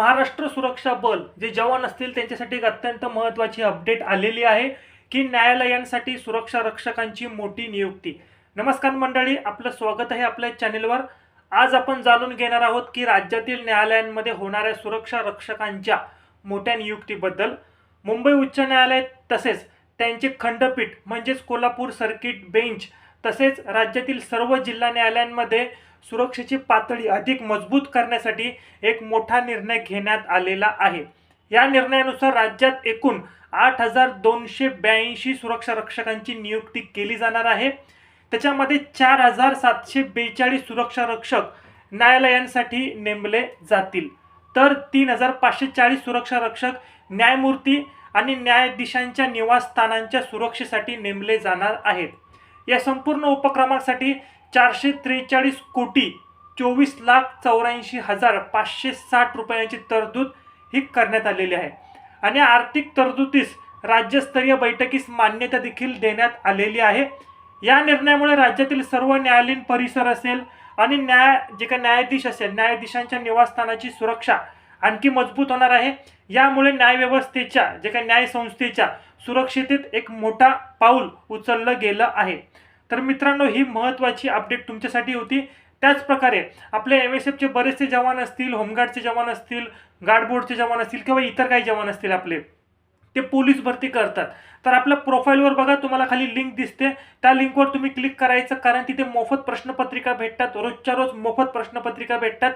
महाराष्ट्र सुरक्षा बल जे जवान असतील त्यांच्यासाठी एक अत्यंत महत्त्वाची अपडेट आलेली आहे की न्यायालयांसाठी सुरक्षा रक्षकांची मोठी नियुक्ती. नमस्कार मंडळी आपलं स्वागत आहे आपल्या चॅनेलवर आज आपण जाणून घेणार आहोत की राज्यातील न्यायालयांमध्ये होणाऱ्या सुरक्षा रक्षकांच्या मोठ्या नियुक्तीबद्दल. मुंबई उच्च न्यायालय तसेच त्यांचे खंडपीठ म्हणजेच कोल्हापूर सर्किट बेंच तसेच राज्यातील सर्व जिल्हा न्यायालयांमध्ये सुरक्षेची पातळी अधिक मजबूत करण्यासाठी एक मोठा निर्णय घेण्यात आलेला आहे. या निर्णयानुसार राज्यात एकूण आठ हजार दोनशे ब्याऐंशी सुरक्षा रक्षकांची नियुक्ती केली जाणार आहे. त्याच्यामध्ये चार हजार सातशे बेचाळीस सुरक्षा रक्षक न्यायालयांसाठी नेमले जातील. तर तीन हजार पाचशे चाळीस सुरक्षा रक्षक न्यायमूर्ती आणि न्यायाधीशांच्या निवासस्थानांच्या सुरक्षेसाठी नेमले जाणार आहेत. या संपूर्ण उपक्रमासाठी चारशे त्रेचाळीस कोटी चोवीस लाख चौऱ्याऐंशी हजार पाचशे साठ रुपयांची तरतूद ही करण्यात आलेली आहे. आणि आर्थिक तरतुदीस राज्यस्तरीय बैठकीस मान्यता देखील देण्यात आलेली आहे. या निर्णयामुळे राज्यातील सर्व न्यायालयीन परिसर असेल आणि न्याय जे काही न्यायाधीश असेल न्यायाधीशांच्या निवासस्थानाची सुरक्षा आणखी मजबूत होणार आहे. यामुळे न्यायव्यवस्थेच्या जे काही न्यायसंस्थेच्या सुरक्षितेत एक मोठा पाऊल उचललं गेलं आहे. तर मित्रांनो ही महत्त्वाची अपडेट तुमच्यासाठी होती. त्याचप्रकारे आपले एम एस एफचे बरेचसे जवान असतील होमगार्डचे जवान असतील गार्डबोर्डचे जवान असतील किंवा इतर काही जवान असतील आपले ते पोलीस भरती करतात. तर आपल्या प्रोफाईलवर बघा तुम्हाला खाली लिंक दिसते. त्या लिंकवर तुम्ही क्लिक करायचं कारण तिथे मोफत प्रश्नपत्रिका भेटतात. रोजच्या रोज मोफत प्रश्नपत्रिका भेटतात.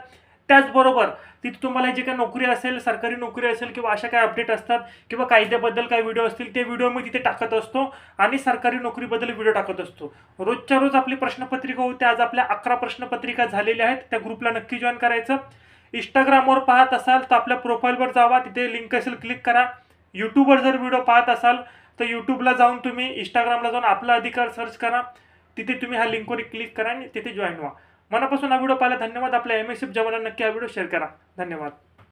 त्याचबरोबर तिथे तुम्हाला जे काही नोकरी असेल सरकारी नोकरी असेल किंवा अशा काही अपडेट असतात किंवा कायद्याबद्दल काही व्हिडिओ असतील ते व्हिडिओ मी तिथे टाकत असतो आणि सरकारी नोकरीबद्दल व्हिडिओ टाकत असतो. रोजच्या रोज आपली प्रश्नपत्रिका होते आज आपल्या अकरा प्रश्नपत्रिका झालेल्या आहेत त्या ग्रुपला नक्की जॉईन करायचं. इंस्टाग्रामवर पाहत असाल तर आपल्या प्रोफाईलवर जावा तिथे लिंक असेल क्लिक करा. यूट्यूबवर जर व्हिडिओ पाहत असाल तर यूट्यूबला जाऊन तुम्ही इंस्टाग्रामला जाऊन आपला अधिकार सर्च करा. तिथे तुम्ही ह्या लिंकवर क्लिक करा आणि तिथे जॉईन व्हा. मनापासून हा व्हिडिओ पाहिला धन्यवाद. आपल्या एम एस एफ जवानांना नक्की हा व्हिडिओ शेअर करा. धन्यवाद.